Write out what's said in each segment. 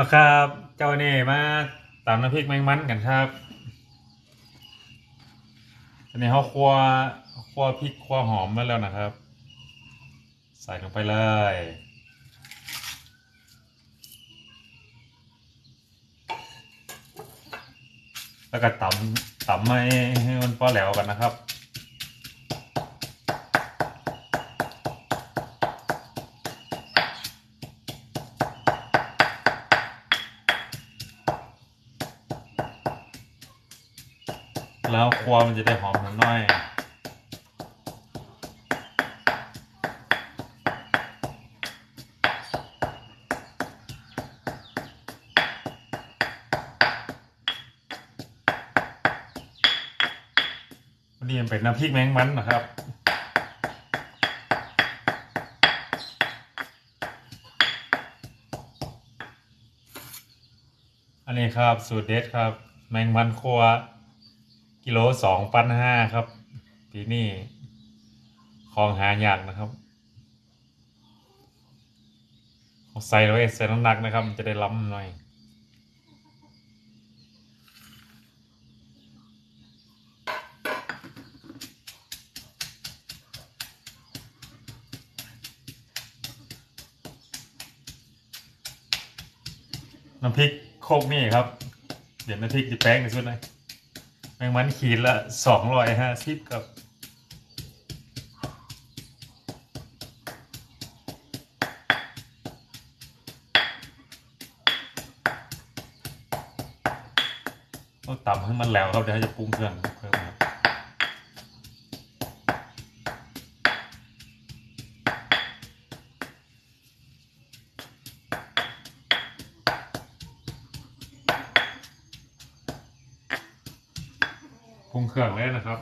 มาครับเจ้าเน่มาตามน้ำพริกแมงมันกันครับตอนนี้เขาคั่วคั่วพริกคั่วหอมมาแล้วนะครับ ใส่ลงไปเลยแล้วก็ตำตำให้ให้มันพอแหลวกันนะครับ แล้วครัวมันจะได้หอมหน่อยวันนี้มันเป็นน้ำพริกแมงมันนะครับอันนี้ครับสูตรเด็ดครับ แมงมันครัว กิโลสองพันห้าครับปีนี้ของหายากนะครับใส่ไว้ใส่น้ำหนักนะครับ มันจะได้ล้ำหน่อยน้ำพริกโคกนี่ครับ เดี๋ยวน้ำพริกจะแป้งในสุดเลย แมงมันขีดละสองร้อยห้าสิบกับต้องตำให้มันแล้วครับเดี๋ยวจะปรุงเครื่อง รุงเครื่องเลยนะครับ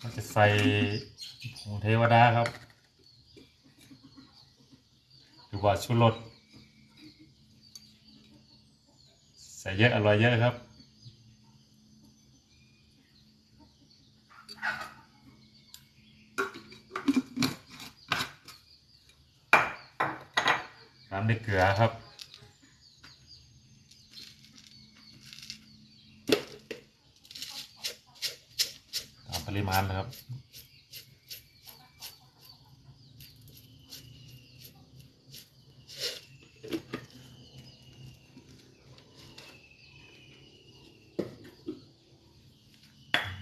มันจะใส่ผงเทวดาครับ หรือว่าชูรสใส่เยอะอร่อยเยอะครับน้ำด้วยเกลือครับ ตามป ริมาณนะครับ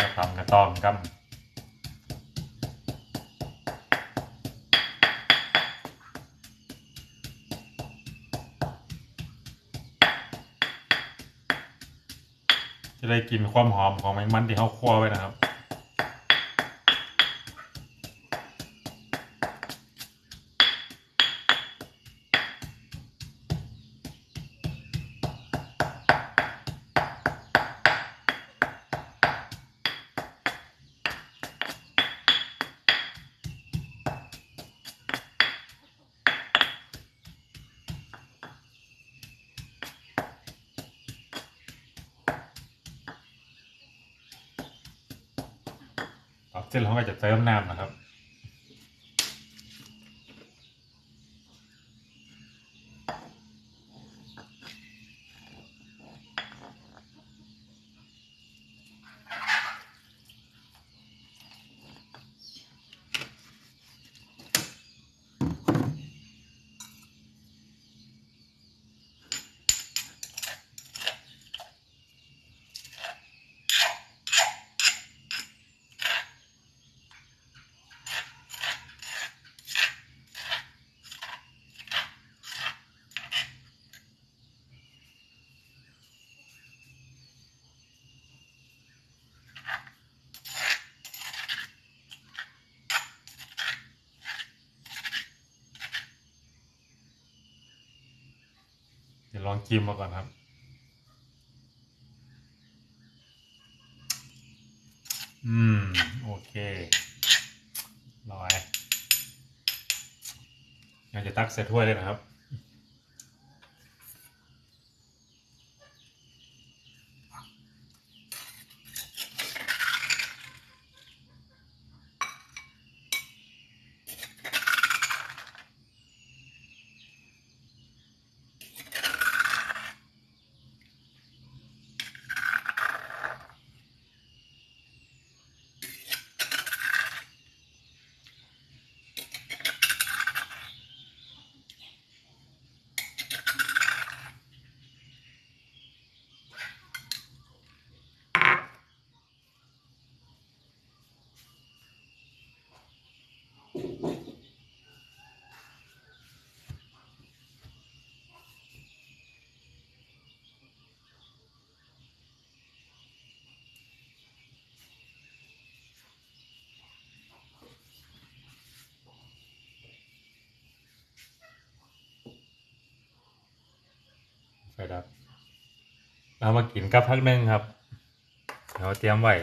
ก็ตำกระตองกันจะได้กลินความหอมของแมงมันที่เขาคั่วไว้นะครับ เสร็จแล้วเราก็จะเติมน้ำนะครับ ยวลองจิ้มมาก่อนครับอืม โอเคลอยอยากจะตักใส่ถ้วยเลยนะครับ ดับเรามากินกับพักหนึ่งครับเราเตรียมไว้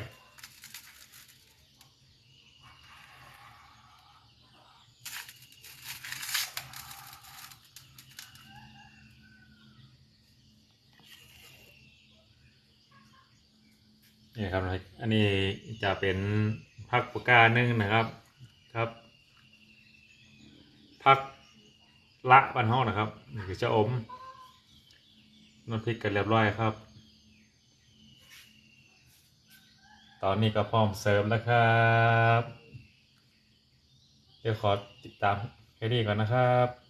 นี่ครับ อันนี้จะเป็นพักปากกาหนึ่งนะครับครับ พักละบันห้องนะครับนี่คือจะอม น้ำพริกกันเรียบร้อยครับ ตอนนี้ก็พร้อมเสิร์ฟแล้วครับ เดี๋ยวขอติดตามแค่นี้ก่อนนะครับ